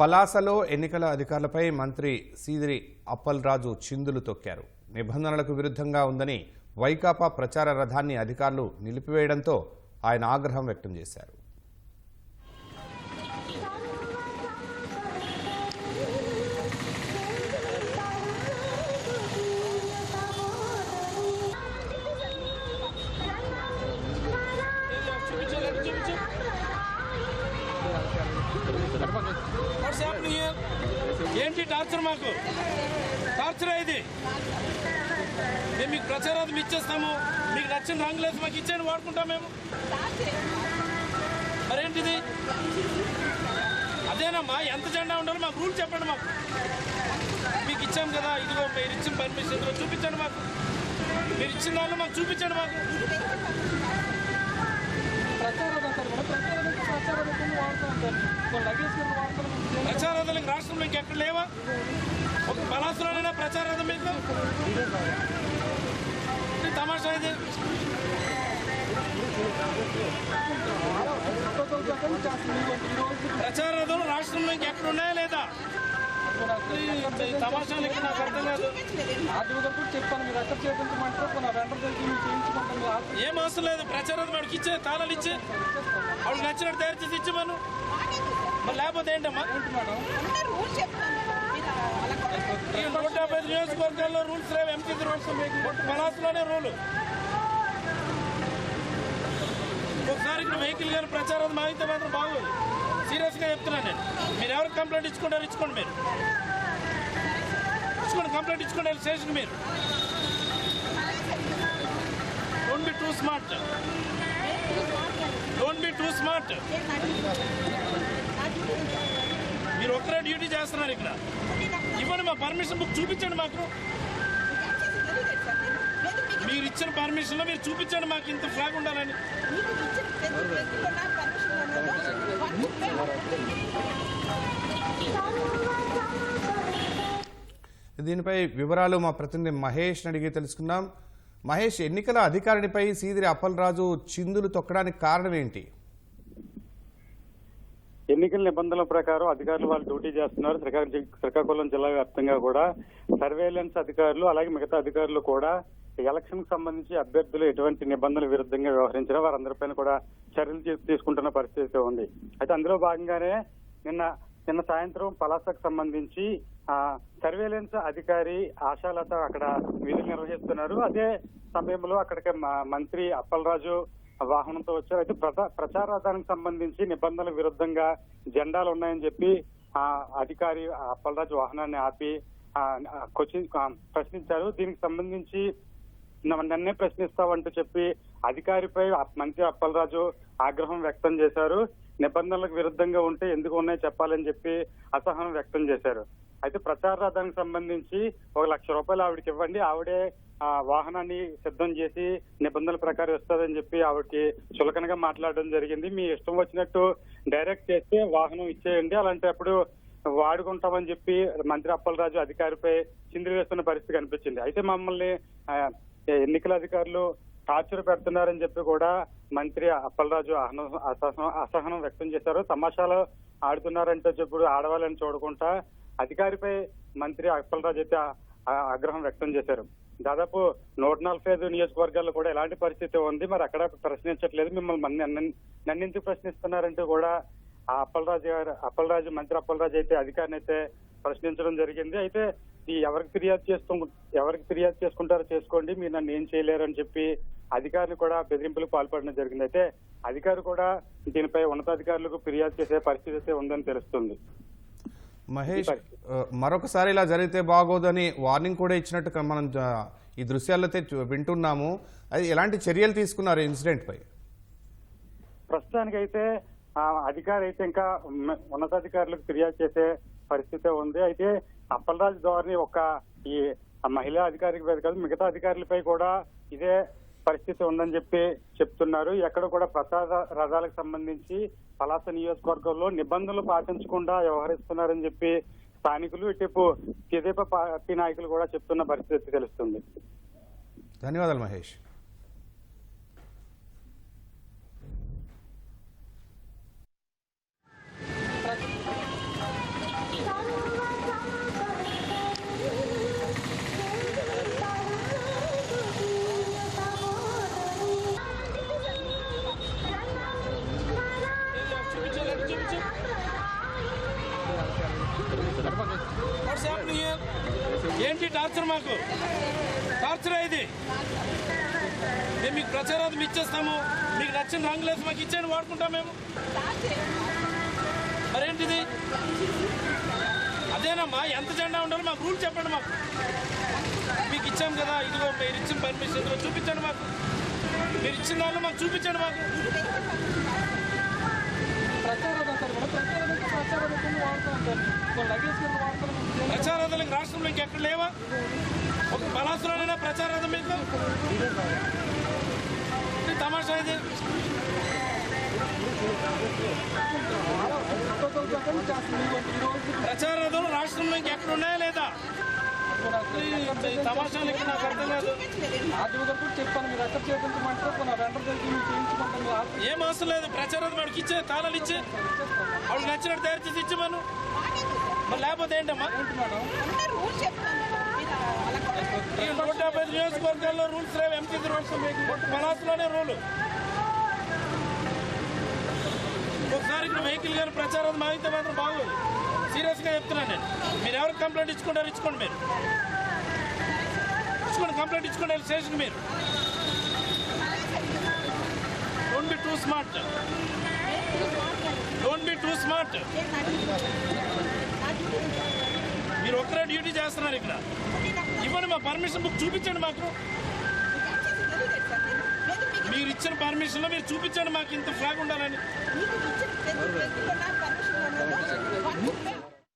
పలాసలో ఎన్నికల అధికారులపై మంత్రి సీదిరి అప్పల్రాజు చిందులు తొక్కారు. నిబంధనలకు విరుద్ధంగా ఉందని వైకాపా ప్రచార రథాన్ని అధికారులు నిలిపివేయడంతో ఆయన ఆగ్రహం వ్యక్తం చేశారు. ఏంటి టార్చర్ మాకు? టార్చర్ ఇది. మేము మీకు ప్రచారాలు ఇచ్చేస్తాము. మీకు నచ్చిన రంగులేసి మాకు ఇచ్చేయండి వాడుకుంటాం మేము. మరేంటిది? అదేనమ్మా ఎంత జెండా ఉండాలో మాకు రూల్ చెప్పండి మాకు. మీకు ఇచ్చాం కదా ఇదిగో మీరు ఇచ్చిన పర్మిషన్ ఇదిగో చూపించండి మాకు. మీరు ఇచ్చిన దాంట్లో మాకు చూపించండి మాకు. ప్రచారం రాష్ట్రంలో ఇంకెక్కడ లేవా? ఒక పలాసులోనైనా ప్రచారం మీకు? తమాషా ఇది. ప్రచారాలు రాష్ట్రంలో ఇంకెక్కడ ఉన్నాయా లేదా? ఈ తమాషాలు ఇక్కడ నాకు అర్థం కాదు. చెప్పాను మీరు ఎక్కడ చేయించమంటారు కొన్ని వెంటర్ ఏం అవసరం లేదు. ప్రచారం వాడికి ఇచ్చే తాళాలు ఇచ్చే. ఆవిడ నచ్చినట్టు తయారు చేసి ఇచ్చమను మరి లేకపోతే ఏంటమ్మా? ఈ నూట యాభై నియోజకవర్గాల్లో రూల్స్ లేవు. ఎంపీ రూల్స్ పలాసులోనే రూలు. ఒకసారి ఇక్కడ వెహికల్ గారి ప్రచారం మాగితే మాత్రం బాగోదు. సీరియస్గా చెప్తున్నాను నేను. మీరు ఎవరికి కంప్లైంట్ ఇచ్చుకుంటారు ఇచ్చుకోండి మీరు. ఇచ్చుకోండి కంప్లైంట్ ఇచ్చుకోండి వెళ్ళి స్టేషన్ మీరు don't be too smart don't be too smart మీరు ఒక్కరే డ్యూటీ చేస్తున్నారు ఇక్కడ. ఇవ్వండి మా పర్మిషన్ బుక్ చూపించండి మాకు. మీరు ఇచ్చిన పర్మిషన్లో మీరు చూపించండి మాకు ఇంత ఫ్లాగ్ ఉండాలని. దీనిపై వివరాలు మా ప్రతినిధి మహేష్ అడిగి తెలుసుకుందాం. మహేష్ ఎన్నికల అధికారినిపై సీదిరి అప్పలరాజు చిందులు తొక్కడానికి కారణం ఏంటి? ఎన్నికల నిబంధనల ప్రకారం అధికారులు వాళ్ళు డ్యూటీ చేస్తున్నారు. శ్రీకాకుళం శ్రీకాకుళం జిల్లా వ్యాప్తంగా కూడా సర్వేలెన్స్ అధికారులు అలాగే మిగతా అధికారులు కూడా ఎలక్షన్కు సంబంధించి అభ్యర్థులు ఎటువంటి నిబంధనల విరుద్ధంగా వ్యవహరించినా వారందరిపైన కూడా చర్యలు తీసుకుంటున్న పరిస్థితి ఉంది. అయితే అందులో భాగంగానే నిన్న నిన్న సాయంత్రం పలాసకు సంబంధించి ఆ సర్వేలెన్స్ అధికారి ఆశాలత అక్కడ విధులు నిర్వహిస్తున్నారు. అదే సమయంలో అక్కడికి మంత్రి అప్పలరాజు వాహనంతో వచ్చారు. అయితే ప్రచా- ప్రచార రథానికి సంబంధించి నిబంధనల విరుద్ధంగా జెండాలు ఉన్నాయని చెప్పి ఆ అధికారి అప్పలరాజు వాహనాన్ని ఆపి క్వశ్చన్ ప్రశ్నించారు. దీనికి సంబంధించి నన్నే ప్రశ్నిస్తావంటూ చెప్పి అధికారిపై మంత్రి అప్పలరాజు ఆగ్రహం వ్యక్తం చేశారు. నిబంధనలకు విరుద్ధంగా ఉంటే ఎందుకు ఉన్నాయో చెప్పాలని చెప్పి అసహనం వ్యక్తం చేశారు. అయితే ప్రచార రథానికి సంబంధించి ఒక లక్ష రూపాయలు ఆవిడకి ఇవ్వండి. ఆవిడే ఆ వాహనాన్ని సిద్ధం చేసి నిబంధనల ప్రకారం ఇస్తారని చెప్పి ఆవిడకి చులకనగా మాట్లాడడం జరిగింది. మీ ఇష్టం వచ్చినట్టు డైరెక్ట్ చేస్తే వాహనం ఇచ్చేయండి. అలాంటప్పుడు వాడుకుంటామని చెప్పి మంత్రి అప్పలరాజు అధికారిపై చిందులు వేస్తున్న పరిస్థితి కనిపించింది. అయితే మమ్మల్ని ఎన్నికల అధికారులు టార్చర్ పెడుతున్నారని చెప్పి కూడా మంత్రి అప్పలరాజు అహన- అసహనం అసహనం వ్యక్తం చేశారు. తమాషాలు ఆడుతున్నారంటే చెప్పుడు ఆడవాళ్ళని చూడకుండా అధికారిపై మంత్రి అప్పలరాజు అయితే ఆగ్రహం వ్యక్తం చేశారు. దాదాపు నూట నలభై ఐదు నియోజకవర్గాల్లో కూడా ఎలాంటి పరిస్థితి ఉంది? మరి అక్కడ ప్రశ్నించట్లేదు. మిమ్మల్ని మన- నన్ను ఎందుకు ప్రశ్నిస్తున్నారంటూ కూడా ఆ అప్పలరాజు గారు అప్పలరాజు మంత్రి అప్పలరాజు అయితే అధికారిని అయితే ప్రశ్నించడం జరిగింది. అయితే ఈ ఎవరికి ఫిర్యాదు చేస్తూ ఎవరికి ఫిర్యాదు చేసుకుంటారో చేసుకోండి. మీరు నన్ను ఏం చేయలేరని చెప్పి అధికారిని కూడా బెదిరింపులకు పాల్పడడం జరిగింది. అయితే అధికారి కూడా దీనిపై ఉన్నతాధికారులకు ఫిర్యాదు చేసే పరిస్థితి అయితే ఉందని తెలుస్తుంది. మహేష్ మరొకసారి ఇలా జరిగితే బాగోదని వార్నింగ్ కూడా ఇచ్చినట్టు మనం ఈ చూ- వింటున్నాము. అది ఎలాంటి చర్యలు తీసుకున్నారు ఇన్సిడెంట్ పై? ప్రస్తుతానికైతే ఆ అధికారి అయితే ఇంకా ఉన్న- ఉన్నతాధికారులకు ఫిర్యాదు చేసే పరిస్థితి ఉంది. అయితే అప్పలరాజు ధోరణి ఒక ఈ మహిళా అధికారికి మీద కాదు మిగతా అధికారులపై కూడా ఇదే పరిస్థితి ఉందని చెప్పి చెప్తున్నారు. ఎక్కడ కూడా ప్రసాద రథాలకు సంబంధించి పలాస నియోజకవర్గంలో నిబంధనలు పాటించకుండా వ్యవహరిస్తున్నారని చెప్పి స్థానికులు ఇటుపు తెదేప పార్టీ నాయకులు కూడా చెప్తున్న పరిస్థితి తెలుస్తుంది. ధన్యవాదాలు మహేష్. ఏంటి టార్చర్ మాకు? టార్చర్ ఇది? మేము మీకు ప్రచారాలు ఇచ్చేస్తాము. మీకు నచ్చిన రంగులేదు మాకు ఇచ్చేయండి వాడుకుంటాం మేము. మరేంటిది? అదేనమ్మా ఎంత జెండా ఉండాలో మాకు రూల్ చెప్పండి మాకు. మీకు ఇచ్చాం కదా ఇదిగో మీరు ఇచ్చిన పర్మిషన్ చూపించండి మాకు. మీరు ఇచ్చిన దానిలో మాకు చూపించండి మాకు. ప్రచార ప్రచారాలకు రాష్ట్రంలో ఇంకెక్కడ లేవా? ఒక పలాసులోనైనా ప్రచారం మీకు? ఇది తమాషా ఇది. ప్రచార ప్రకారం రాష్ట్రంలో ఇంకెక్కడ ఉన్నాయా లేదా? తమాషాలు ఇక్కడ నాకు అర్థం కాదు. ఆర్టీఓ గారు చెప్పాను మీరు ఎక్కడ చేయించమంటారు కొన్ని వెంటనే ఏం అవసరం లేదు. ప్రచారం వాడికి ఇచ్చే తాళాలు ఇచ్చే. ఆవిడ నచ్చినట్టు తయారు చేసి ఇచ్చేమను మరి లేకపోతే ఏంటమ్మా? ఈ నూట డెబ్బై ఐదు నియోజకవర్గాల్లో రూల్స్ లేవు. ఎంపీ రూల్స్ పలాసులోనే రూలు. ఒకసారి ఇక్కడ వెహికల్ కానీ ప్రచారం మాగితే మాత్రం బాగోదు. సీరియస్గా చెప్తున్నాను నేను. మీరు ఎవరికి కంప్లైంట్ ఇచ్చుకుంటారు ఇచ్చుకోండి మీరు. ఇచ్చుకోండి కంప్లైంట్ ఇచ్చుకోండి స్టేషన్ మీరు don't be too smart don't be too smart మీరు ఒక్కరే డ్యూటీ చేస్తున్నారు ఇక్కడ ఇవ్వండి మా పర్మిషన్ బుక్ చూపించండి మాకు మీరు ఇచ్చిన పర్మిషన్లో మీరు చూపించండి మాకు ఇంత ఫ్లాగ్ ఉండాలని